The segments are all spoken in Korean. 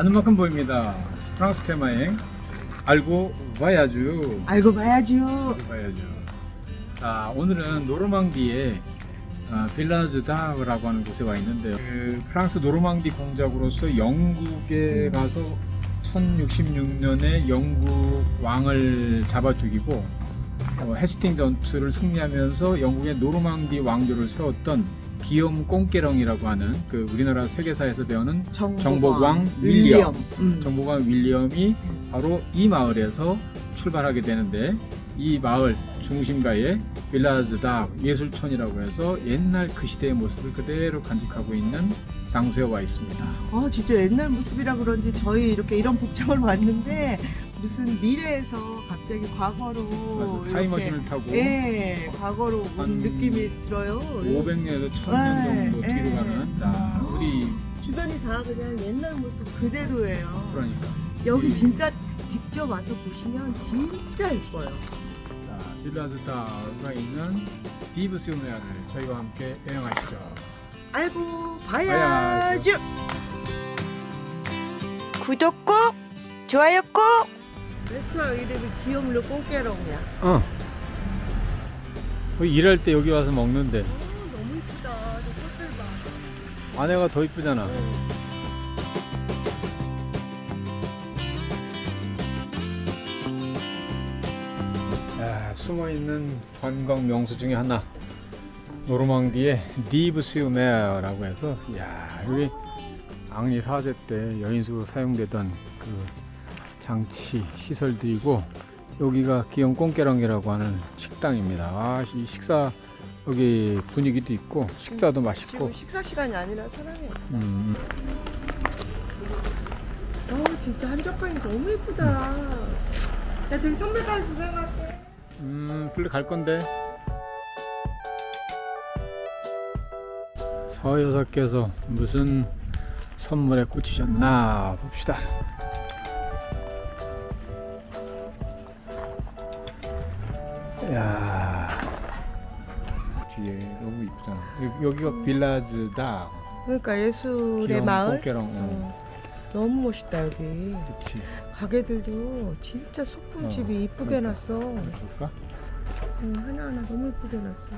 아는 만큼 보입니다. 프랑스 테마행 알고 봐야죠. 알고 봐야죠. 알고 봐야죠. 자 오늘은 노르망디의 어, 빌라즈 다브라고 하는 곳에 와 있는데요. 그 프랑스 노르망디 공작으로서 영국에 가서 1066년에 영국 왕을 잡아 죽이고 어, 헤스팅 전투를 승리하면서 영국의 노르망디 왕조를 세웠던 기욤 꽁깨렁이라고 하는 그 우리나라 세계사에서 배우는 정복왕 윌리엄. 음. 정보관 윌리엄이 바로 이 마을에서 출발하게 되는데 이 마을 중심가에 빌라즈다 예술촌이라고 해서 옛날 그 시대의 모습을 그대로 간직하고 있는 장소에 와 있습니다. 아 진짜 옛날 모습이라 그런지 저희 이렇게 이런 복장을 왔는데 무슨 미래에서 갑자기 과거로 맞아, 타임머신을 타고 예, 과거로 온 한 느낌이 들어요. 500년에서 1000년 정도 네, 뒤로 네. 가는 자 우리 주변이 다 그냥 옛날 모습 그대로예요. 그러니까 여기 이- 진짜 직접 와서 보시면 진짜 예뻐요. 자, 빌라즈다가 있는 비브스메아를 저희와 함께 여행하시죠. 알고 봐야죠. 봐야죠. 구독 꼭! 좋아요 꼭! 레스토랑 이름이 기욤르 꽁깨렁이야. 어. 일할 때 여기 와서 먹는데 너무 이쁘다. 저 꽃들 봐. 아내가 더 이쁘잖아. 야, 숨어 있는 관광 명소 중에 하나. 노르망디의 디브스유메라고 해서 야, 여기 앙리 4세 때 여인수로 사용되던 그 장치 시설들이고 여기가 기욤 꽁깨랑이라고 하는 식당입니다. 아, 이 식사 여기 분위기도 있고 식사도 맛있고 지금 식사 시간이 아니라 사람이. 음, 어 진짜 한적하니 너무 예쁘다. 야 저기 선물까지 주생할게. 음, 빨리 갈 건데. 서여사께서 무슨 선물에 꽂히셨나 봅시다. 야 뒤에 너무. 여기, 여기가 빌라즈다. 그러니까 예술의 귀여운 마을. 꽃게랑. 어, 어, 너무 멋있다 여기. 그치. 가게들도 진짜 소품집이 어, 이쁘게 그러니까. 놨어. 볼까? 응, 하나하나 너무 이쁘게 놨어.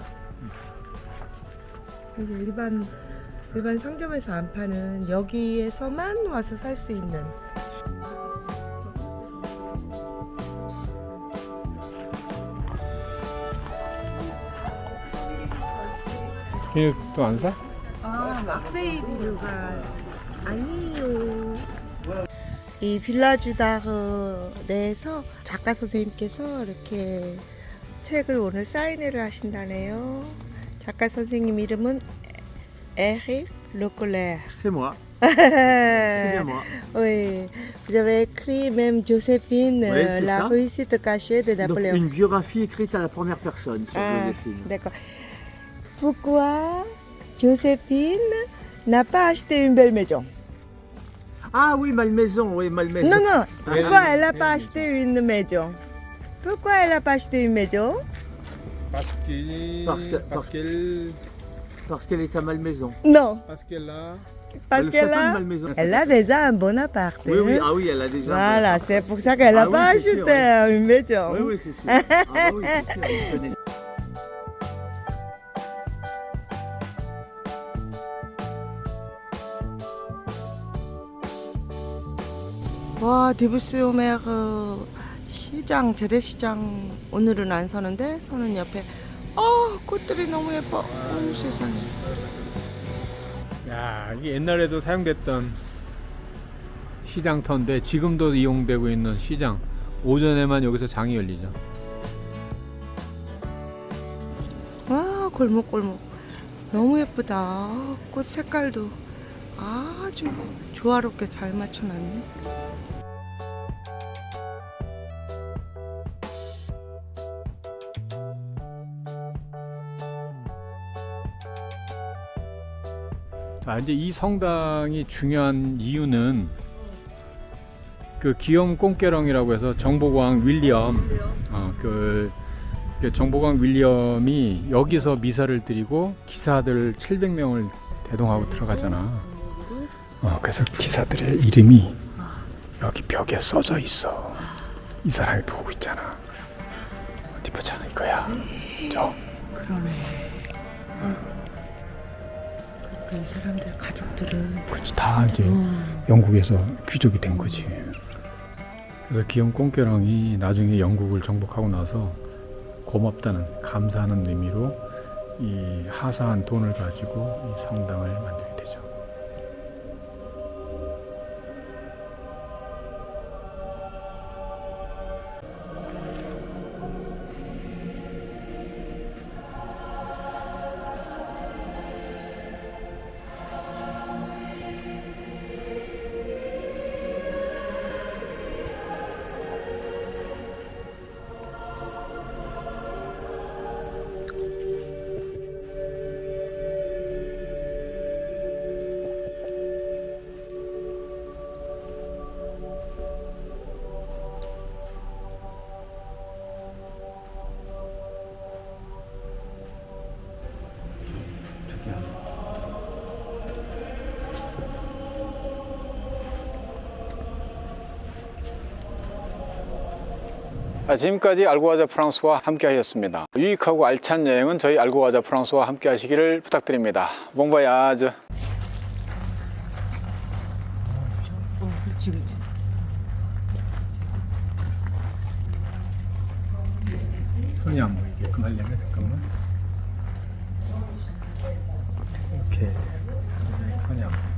이게 일반 일반 상점에서 안 파는 여기에서만 와서 살 수 있는. 얘또안 사? 아, 막세이 비료가 아니요. 이 빌라주다그 내에서 작가 선생님께서 이렇게 책을 오늘 사인회를 하신다네요. 작가 선생님 이름은 에릭 르콜레. C'est moi, c'est bien moi. Oui, vous avez écrit même Joséphine, Oui, euh, c'est la ça. réussite cachée de Donc Napoléon. une biographie écrite à la première personne sur Ah, Joséphine. d'accord. Pourquoi Joséphine n'a pas acheté une belle maison? Ah oui, Malmaison, oui, Malmaison. Non, non. Pourquoi Elle- elle n'a pas acheté une maison? Pourquoi elle n'a pas acheté une maison? Parce que Parce que- parce qu'elle Parce qu'elle est à Malmaison. Non, parce qu'elle a parce le qu'elle a, Malmaison. elle a déjà un bon appart. Oui, oui, hein? ah oui, elle a déjà. Voilà, c'est pour ça qu'elle n'a Ah pas acheté sûr, oui. une maison. Oui, oui, c'est sûr. Ah oui, c'est sûr, 와 디브스 오메르 시장 재래시장 오늘은 안 서는데 서는 옆에. 어 꽃들이 너무 예뻐. 어, 세상에. 야 이게 옛날에도 사용됐던 시장터인데 지금도 이용되고 있는 시장. 오전에만 여기서 장이 열리죠. 와 골목골목. 너무 예쁘다. 꽃 색깔도 아주 조화롭게 잘 맞춰놨네. 자 이제 이 성당이 중요한 이유는 그 기욤 꽁깨렁이라고 해서 정복왕 윌리엄 어, 그, 그 정복왕 윌리엄이 여기서 미사를 드리고 기사들 700명을 대동하고 들어가잖아 어, 그래서 기사들의 이름이 여기 벽에 써져 있어. 이 사람이 보고 있잖아. 어디 보자 이거야. 저 그러네. 그러니까 이 사람들 가족들은 그치 다 이제 영국에서 귀족이 된 거지. 그래서 기욤 꽁깨랑이 나중에 영국을 정복하고 나서 고맙다는 감사하는 의미로 이 하사한 돈을 가지고 이 성당을 만들게 되죠. 지금까지 알고 가자 프랑스와 함께 하였습니다. 유익하고 알찬 여행은 저희 알고 가자 프랑스와 함께 하시기를 부탁드립니다. 봉바야즈. 손이 안 보이게끔 하려면 잠깐만. 이렇게 손이 안 보이게.